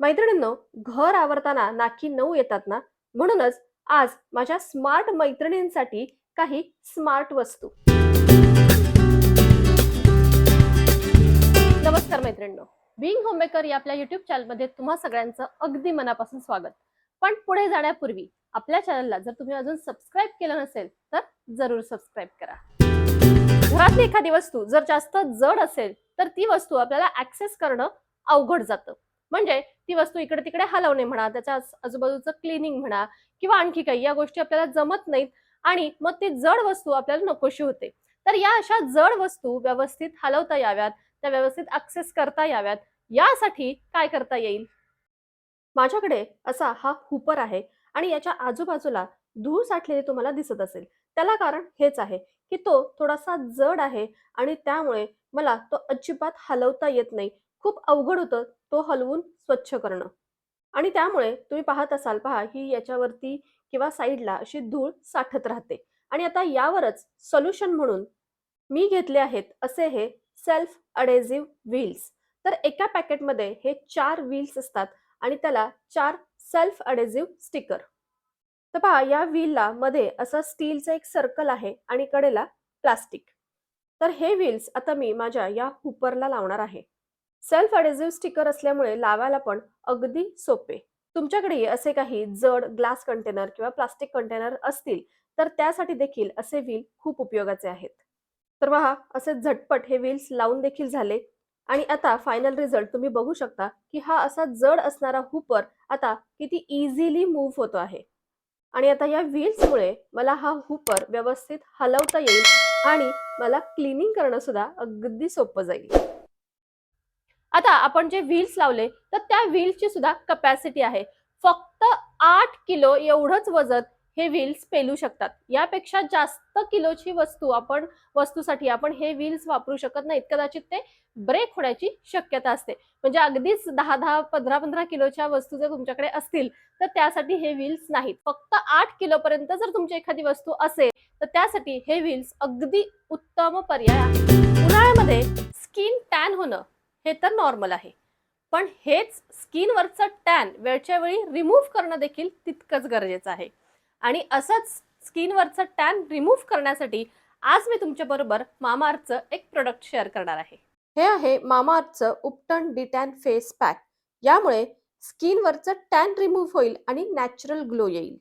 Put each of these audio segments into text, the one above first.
मैत्रिणींनो घर आवरताना नाकी नऊ येतात ना? म्हणूनच आज माझ्या स्मार्ट मैत्रिणींसाठी काही स्मार्ट वस्तू. नमस्कार मैत्रिणींनो. बिंग होममेकर या आपल्या युट्यूब चॅनलमध्ये तुम्हा सगळ्यांचं अगदी मनापासून स्वागत. पण पुढे जाण्यापूर्वी आपल्या चॅनलला जर तुम्ही अजून सबस्क्राईब केलं नसेल तर जरूर सबस्क्राईब करा. घरातली एखादी वस्तू जर जास्त जड असेल तर ती वस्तू आपल्याला ऍक्सेस करणं अवघड जातं. म्हणजे ती वस्तू इकडे तिकडे हलवणे म्हणा त्याच्या आजूबाजूचं क्लिनिंग म्हणा किंवा आणखी काही या गोष्टी आपल्याला जमत नाहीत आणि मग ती जड वस्तू आपल्याला नकोशी होते. तर या अशा जड वस्तू व्यवस्थित हलवता याव्यात त्या व्यवस्थित ऍक्सेस करता याव्यात यासाठी काय करता येईल? माझ्याकडे असा हा हुपर आहे आणि याच्या आजूबाजूला धूळ साठलेली तुम्हाला दिसत असेल. त्याला कारण हेच आहे की तो थोडासा जड आहे आणि त्यामुळे मला तो अजिबात हलवता येत नाही. खूप अवघड होतं तो हलवून स्वच्छ करणं. आणि त्यामुळे तुम्ही पाहत असाल पहा ही याच्यावरती किंवा साईडला अशी धूळ साठत राहते. आणि आता यावरच सोल्युशन म्हणून मी घेतले आहेत असे हे सेल्फ अडेझिव्ह व्हील्स तर एका पॅकेटमध्ये हे चार व्हील्स असतात आणि त्याला चार सेल्फ अडेझिव्ह स्टिकर तर पहा या व्हीलला मध्ये असं स्टीलचं एक सर्कल आहे आणि कडेला प्लास्टिक तर हे व्हील्स आता मी माझ्या या हुपरला लावणार आहे. सेल्फ अडेझिव्ह स्टिकर असल्यामुळे लावायला पण अगदी सोपे. तुमच्याकडे असे काही जड ग्लास कंटेनर किंवा प्लास्टिक कंटेनर असतील तर त्यासाठी देखील असे व्हील खूप उपयोगाचे आहेत. तर पहा असे झटपट हे व्हील्स लावून देखील झाले. आणि आता फायनल रिझल्ट तुम्ही बघू शकता की हा असा जड असणारा हुपर आता किती इझिली मूव्ह होतो आहे. आणि आता या व्हील्समुळे मला हा हुपर व्यवस्थित हलवता येईल आणि मला क्लिनिंग करणं सुद्धा अगदी सोपं जाईल. आता आपण जे व्हील्स लावले तर त्या व्हील्सची सुद्धा कपॅसिटी आहे. फक्त आठ किलो एवढंच वजन हे व्हील्स पेलू शकतात. यापेक्षा जास्त किलोची वस्तू आपण वस्तूसाठी आपण हे व्हील्स वापरू शकत नाहीत कदाचित ते ब्रेक होण्याची शक्यता असते. म्हणजे अगदीच दहा दहा पंधरा पंधरा किलोच्या वस्तू जर तुमच्याकडे असतील तर त्यासाठी हे व्हील्स नाहीत. फक्त आठ किलोपर्यंत जर तुमची एखादी वस्तू असेल तर त्यासाठी हे व्हील्स अगदी उत्तम पर्याय आहे. उन्हाळ्यामध्ये स्किन टॅन होणं हे तर नॉर्मल आहे. पण हेच स्किनवरचं टॅन वेळच्या वेळी रिमूव्ह करणं देखील तितकंच गरजेचं आहे. आणि असंच स्किनवरचं टॅन रिमूव्ह करण्यासाठी आज मी तुमच्याबरोबर मामाअर्थचं एक प्रोडक्ट शेअर करणार आहे. हे आहे मामाअर्थचं उपटन डिटॅन फेस पॅक यामुळे स्किनवरचं टॅन रिमूव्ह होईल आणि नॅचरल ग्लो येईल.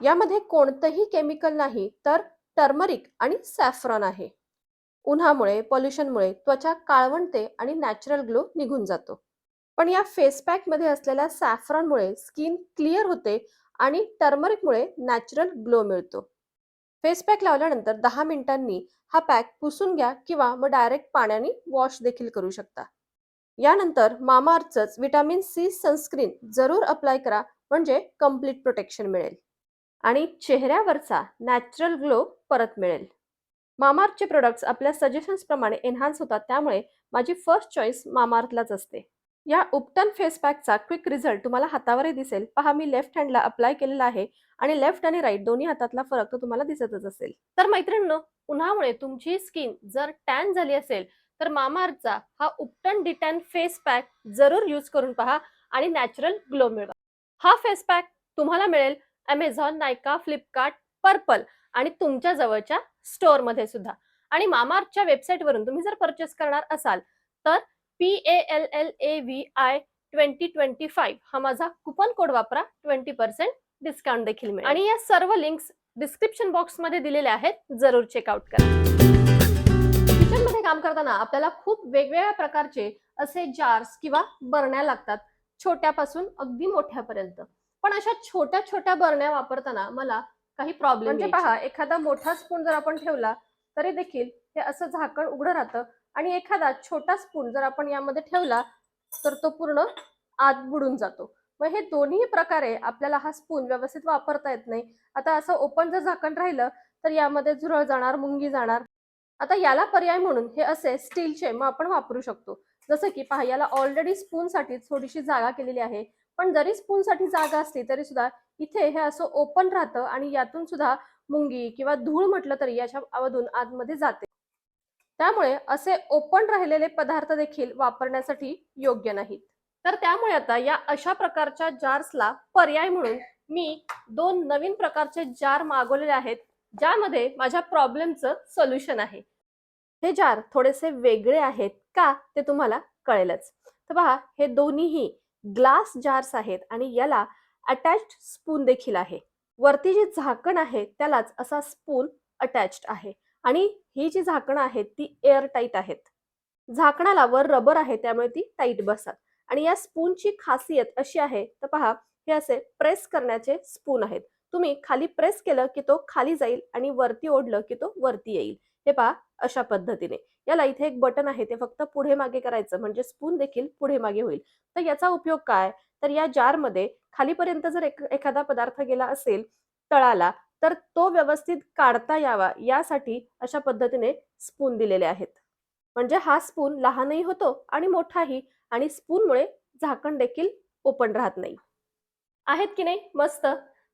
यामध्ये कोणतंही केमिकल नाही तर टर्मरिक आणि सॅफ्रॉन आहे. उन्हामुळे पॉल्युशनमुळे त्वचा काळवंटे आणि नॅचरल ग्लो निघून जातो. पण या फेस पॅकमध्ये असलेल्या सॅफ्रॉनमुळे स्किन क्लिअर होते आणि टर्मरिकमुळे नॅचरल ग्लो मिळतो. फेस पॅक लावल्यानंतर दहा मिनिटांनी हा पॅक पुसून घ्या किंवा मग डायरेक्ट पाण्याने वॉश देखील करू शकता. यानंतर मामाअर्थच विटॅमिन सी सनस्क्रीन जरूर अप्लाय करा म्हणजे कंप्लीट प्रोटेक्शन मिळेल. आणि चेहऱ्यावरचा नॅचरल ग्लो परत मिळेल. मामार्थचे प्रोडक्ट्स आपल्या सजेशन्स प्रमाणे एन्हान्स होतात त्यामुळे माझी फर्स्ट चॉईस मामार्थलाच असते. या उपटन फेस पॅकचा क्विक रिझल्ट तुम्हाला हातावरही दिसेल. पहा मी लेफ्ट हँडला अप्लाय केलेला आहे आणि लेफ्ट आणि राईट दोन्ही हातातला फरक तर तुम्हाला दिसतच असेल. तर मैत्रिणींनो उन्हामुळे तुमची स्किन जर टॅन झाली असेल तर मामाअर्थचा हा उपटन डिटॅन फेस पॅक जरूर यूज करून पहा आणि नॅचरल ग्लो मिळवा. हा फेस पॅक तुम्हाला मिळेल अमेझॉन नायका फ्लिपकार्ट पर्पल आणि तुमच्या जवळच्या स्टोअरमध्ये सुद्धा. आणि मामाअर्थच्या वेबसाईटवरून तुम्ही जर परचेस करणार असाल तर P A L L A V I twenty twenty five हा माझा कुपन कोड वापरा ट्वेंटी पर्सेंट डिस्काउंट देखील मिळेल. आणि या सर्व लिंक्स डिस्क्रिप्शन बॉक्समध्ये दिलेल्या आहेत जरूर चेकआउट करा. किचनमध्ये काम करताना आपल्याला खूप वेगवेगळ्या प्रकारचे असे जार्स किंवा बरण्या लागतात छोट्यापासून अगदी मोठ्यापर्यंत. पण अशा छोट्या छोट्या बरण्या वापरताना मला काही प्रॉब्लेम म्हणजे पहा एखादा मोठा स्पून जर आपण ठेवला तरी देखील हे असं झाकण उघडं राहतं. आणि एखादा छोटा स्पून जर आपण यामध्ये ठेवला तर तो पूर्ण आत बुडून जातो. मग हे दोन्ही प्रकारे आपल्याला हा स्पून व्यवस्थित वापरता येत नाही. आता असं ओपन जर झाकण राहिलं तर यामध्ये झुरळ जाणार मुंगी जाणार. आता याला पर्याय म्हणून हे असे स्टीलचे मग आपण वापरू शकतो. जसं की पहा याला ऑलरेडी स्पूनसाठी थोडीशी जागा केलेली आहे. पण जरी स्पूनसाठी जागा असली तरी सुद्धा इथे हे असं ओपन राहतं आणि यातून सुद्धा मुंगी किंवा धूळ म्हटलं तरी याच्या मधून आतमध्ये जाते. त्यामुळे असे ओपन राहिलेले पदार्थ देखील वापरण्यासाठी योग्य नाहीत. तर त्यामुळे आता या अशा प्रकारच्या जार्सला पर्याय म्हणून मी दोन नवीन प्रकारचे जार मागवलेले आहेत ज्यामध्ये माझ्या प्रॉब्लेमचं सोल्युशन आहे. हे जार थोडेसे वेगळे आहेत का ते तुम्हाला कळेलच. तर पहा हे दोन्हीही ग्लास जार्स आहेत आणि याला अटॅच्ड स्पून देखील आहे. वरती जे झाकण आहे त्यालाच असा स्पून अटॅच्ड आहे. आणि ही जी झाकणं आहेत ती एअर टाईट आहेत. झाकणाला वर रबर आहे त्यामुळे ती टाईट बसतात. आणि या स्पूनची खासियत अशी आहे तर पहा हे असे प्रेस करण्याचे स्पून आहेत. तुम्ही खाली प्रेस केलं की तो खाली जाईल आणि वरती ओढलं की तो वरती येईल. हे पहा अशा पद्धतीने. याला इथे एक बटन आहे ते फक्त पुढे मागे करायचं म्हणजे स्पून देखील पुढे मागे होईल. तर याचा उपयोग काय? तर या जारमध्ये खालीपर्यंत जर एक एखादा पदार्थ गेला असेल तळाला तर तो व्यवस्थित काढता यावा यासाठी अशा पद्धतीने स्पून दिलेले आहेत. म्हणजे हा स्पून लहानही होतो आणि मोठाही आणि स्पूनमुळे झाकण देखील ओपन राहत नाही. आहेत की नाही? मस्त.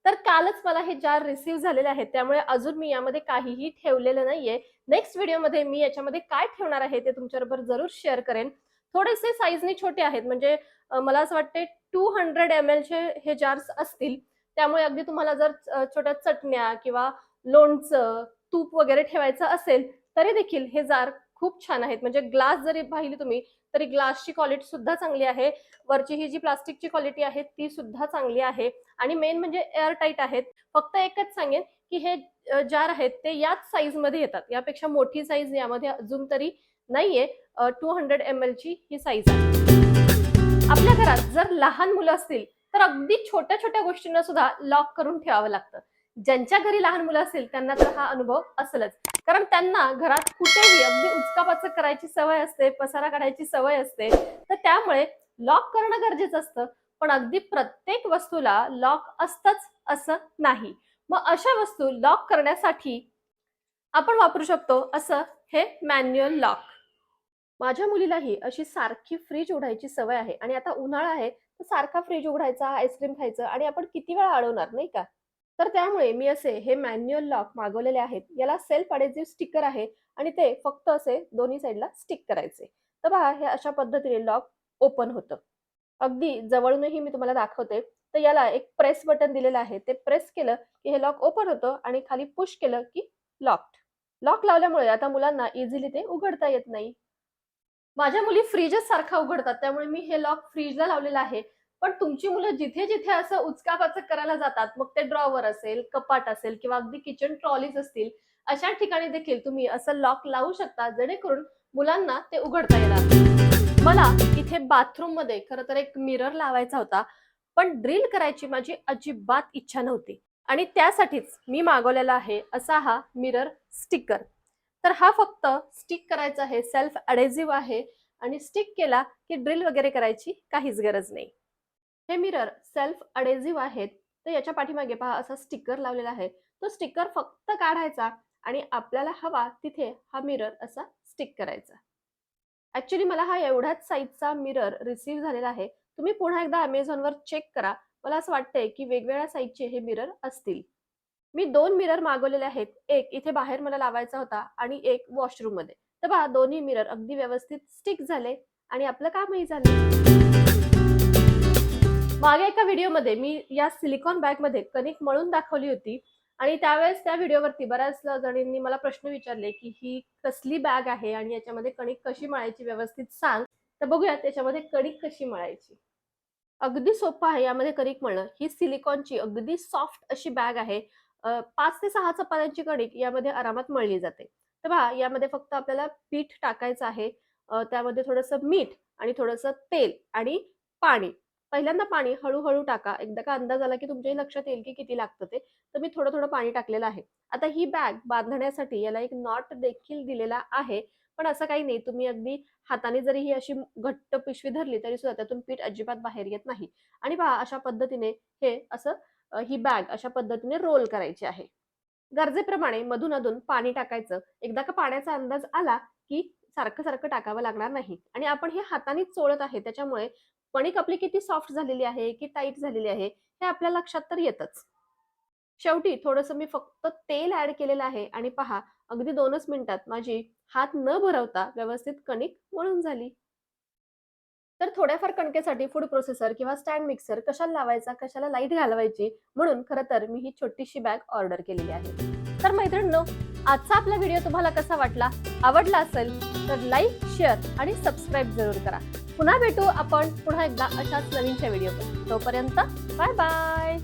तर कालच मला हे जार रिसीव्ह झालेले आहेत. त्यामुळे अजून मी यामध्ये काहीही ठेवलेलं नाहीये. नेक्स्ट व्हिडिओमध्ये मी याच्यामध्ये काय ठेवणार आहे ते तुमच्याबरोबर जरूर शेअर करेन. थोडेसे साईजने छोटे आहेत. म्हणजे मला असं वाटते टू हंड्रेड एम एलचे हे जार्स असतील. त्यामुळे अगदी तुम्हाला जर छोट्या चटण्या किंवा लोणचं तूप वगैरे ठेवायचं असेल तरी देखील हे जार खूप छान आहेत. म्हणजे ग्लास जरी पाहिली तुम्ही तरी ग्लासची क्वालिटी सुद्धा चांगली आहे. वरची ही जी प्लास्टिकची क्वालिटी आहे ती सुद्धा चांगली आहे. आणि मेन म्हणजे एअर टाईट आहेत. फक्त एकच सांगेन की हे जार आहेत ते याच साईजमध्ये येतात. यापेक्षा मोठी साईज यामध्ये अजून तरी नाहीये. टू हंड्रेड एम ची ही साईज आहे. आपल्या घरात जर लहान मुलं असतील तर अगदी छोट्या छोट्या गोष्टींना सुद्धा लॉक करून ठेवावं लागतं. ज्यांच्या घरी लहान मुलं असतील त्यांना तर हा अनुभव असेलच. कारण त्यांना घरात कुठेही अगदी उचकापाचक करायची सवय असते पसारा काढायची सवय असते तर त्यामुळे लॉक करणं गरजेचं असतं. पण अगदी प्रत्येक वस्तूला लॉक असतच असं नाही. मग अशा वस्तू लॉक करण्यासाठी आपण वापरू शकतो असं हे मॅन्युअल लॉक माझ्या मुलीलाही अशी सारखी फ्रीज उघडायची सवय आहे. आणि आता उन्हाळा आहे तर सारखा फ्रीज उघडायचा आईस्क्रीम खायचं आणि आपण किती वेळा अडवणार नाही का? तर त्यामुळे मी असे हे मॅन्युअल लॉक मागवलेले आहेत. याला सेल्फ अडेझिव्ह स्टिकर आहे आणि ते फक्त असे दोन्ही साईडला स्टिक करायचे. तर पहा हे अशा पद्धतीने लॉक ओपन होतं. अगदी जवळूनही मी तुम्हाला दाखवते. तर याला एक प्रेस बटन दिलेलं आहे. ते प्रेस केलं की हे लॉक ओपन होतं आणि खाली पुश केलं की लॉक लॉक लावल्यामुळे आता मुलांना इझिली ते उघडता येत नाही. माझ्या मुली फ्रीजच सारखा उघडतात. त्यामुळे मी हे लॉक फ्रीजला लावलेलं आहे. पण तुमची मुलं जिथे जिथे असं उचकापाचक करायला जातात मग ते ड्रॉवर असेल कपाट असेल किंवा अगदी किचन ट्रॉलीज असतील अशा ठिकाणी देखील तुम्ही असं लॉक लावू शकता जेणेकरून मुलांना ते उघडता येणार मला इथे बाथरूममध्ये खर तर एक मिरर लावायचा होता पण ड्रिल करायची माझी अजिबात इच्छा नव्हती. आणि त्यासाठीच मी मागवलेला आहे असा हा मिरर स्टिकर तर हा फक्त स्टिक करायचा आहे सेल्फ अडेझिव्ह आहे आणि स्टिक केला की ड्रिल वगैरे करायची काहीच गरज नाही. हे मिरर सेल्फ अडेझिव्ह आहेत. तर याच्या पाठीमागे पहा असा स्टिकर लावलेला आहे. तो स्टिकर फक्त काढायचा आणि आपल्याला हवा तिथे हा मिरर असा स्टिक करायचा. ऍक्च्युली मला हा एवढ्याच साईजचा मिरर रिसीव्ह झालेला आहे. तुम्ही पुन्हा एकदा अमेझॉनवर चेक करा. मला असं वाटतंय की वेगवेगळ्या साईजचे हे मिरर असतील. मी दोन मिरर मागवलेले आहेत. एक इथे बाहेर मला लावायचा होता आणि एक वॉशरूममध्ये. तर पहा दोन्ही मिरर अगदी व्यवस्थित स्टिक झाले आणि आपलं कामही झालं. व्हिडिओमध्ये मी या सिलिकॉन बॅगमध्ये कणिक मळून दाखवली होती. आणि त्यावेळेस त्या व्हिडिओवरती बऱ्याच जणींनी मला प्रश्न विचारले की ही कसली बॅग आहे आणि याच्यामध्ये कणिक कशी मळायची व्यवस्थित सांग. तर बघूया त्याच्यामध्ये कणिक कशी मळायची. अगदी सोपं आहे यामध्ये कणिक मळणं. ही सिलिकॉनची अगदी सॉफ्ट अशी बॅग आहे. पाच ते सहा चपात्यांची कणिक यामध्ये आरामात मळली जाते. तर पहा यामध्ये फक्त आपल्याला पीठ टाकायचं आहे. त्यामध्ये थोडंसं मीठ आणि थोडंसं तेल आणि पाणी. पहिल्यांदा पाणी हळूहळू टाका. एकदा का अंदाज आला की तुमच्याही लक्षात येईल की किती लागतं ते. तर मी थोडं थोडं पाणी टाकलेलं आहे. आता ही बॅग बांधण्यासाठी याला एक नॉट देखील दिलेला आहे. पण असं काही नाही. तुम्ही अगदी हाताने जरी ही अशी घट्ट पिशवी धरली तरी सुद्धा त्यातून पीठ अजिबात बाहेर येत नाही. आणि पहा अशा पद्धतीने हे असं ही बॅग अशा पद्धतीने रोल करायची आहे. गरजेप्रमाणे मधून अधून पाणी टाकायचं. एकदा का पाण्याचा अंदाज आला की सारखं सारखं टाकावं लागणार नाही. आणि आपण हे हाताने चोळत आहे. त्याच्यामुळे कणिक आपली किती सॉफ्ट झालेली आहे की टाईट झालेली आहे हे आपल्या लक्षात तर येतच. शेवटी थोडस मी फक्त तेल ऍड केलेलं आहे आणि पहा अगदी दोनच मिनिटात माझी हात न भरवता व्यवस्थित कणिक वळून झाली. तर थोड्याफार कणकेसाठी फूड प्रोसेसर किंवा स्टँड मिक्सर कशाला लावायचा कशाला लाइट घालवायची म्हणून खरं तर मी ही छोटीशी बॅग ऑर्डर केलेली आहे. तर मैत्रिणींनो आजचा आपला व्हिडिओ तुम्हाला कसा वाटला? आवडला असेल तर लाईक शेअर आणि सबस्क्राईब जरूर करा. पुन्हा भेटू आपण पुन्हा एकदा अशाच नवीनच्या व्हिडिओ तोपर्यंत बाय बाय.